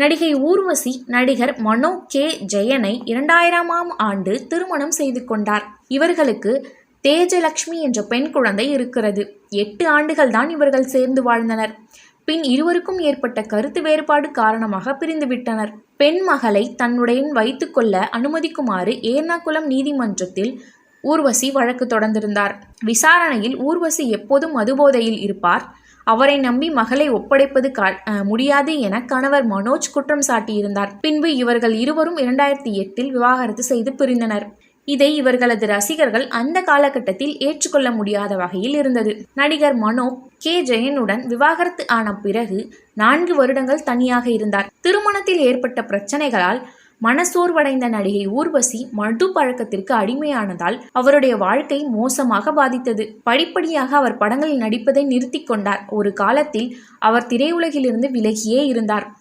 நடிகை ஊர்வசி நடிகர் மனோ கே ஜெயனை இரண்டாயிரமாம் ஆண்டு திருமணம் செய்து கொண்டார். இவர்களுக்கு தேஜலக்ஷ்மி என்ற பெண் குழந்தை இருக்கிறது. எட்டு ஆண்டுகள் தான் இவர்கள் சேர்ந்து வாழ்ந்தனர். பின் இருவருக்கும் ஏற்பட்ட கருத்து வேறுபாடு காரணமாக பிரிந்துவிட்டனர். பெண் மகளை தன்னுடன் வைத்துக்கொள்ள அனுமதிக்குமாறு ஏர்ணாகுளம் நீதிமன்றத்தில் ஊர்வசி வழக்கு தொடர்ந்திருந்தார். விசாரணையில் ஊர்வசி எப்போதும் மதுபோதையில் இருப்பார். அவரை நம்பி மகளை ஒப்படைப்பது கா- முடியாது என கணவர் மனோஜ் குற்றம் சாட்டியிருந்தார். பின்பு இவர்கள் இருவரும் இரண்டாயிரத்தி எட்டில் விவாகரத்து செய்து பிரிந்தனர். இதை இவர்களது ரசிகர்கள் அந்த காலகட்டத்தில் ஏற்றுக்கொள்ள முடியாத வகையில் இருந்தது. நடிகர் மனோ கே. ஜெயனுடன் விவாகரத்து ஆன பிறகு நான்கு வருடங்கள் தனியாக இருந்தார். திருமணத்தில் ஏற்பட்ட பிரச்சனைகளால் மனசோர்வடைந்த நடிகை ஊர்வசி மது பழக்கத்திற்கு அடிமையானதால் அவருடைய வாழ்க்கை மோசமாக பாதித்தது. படிப்படியாக அவர் படங்களில் நடிப்பதை நிறுத்திக் கொண்டார். ஒரு காலத்தில் அவர் திரையுலகிலிருந்து விலகியே இருந்தார்.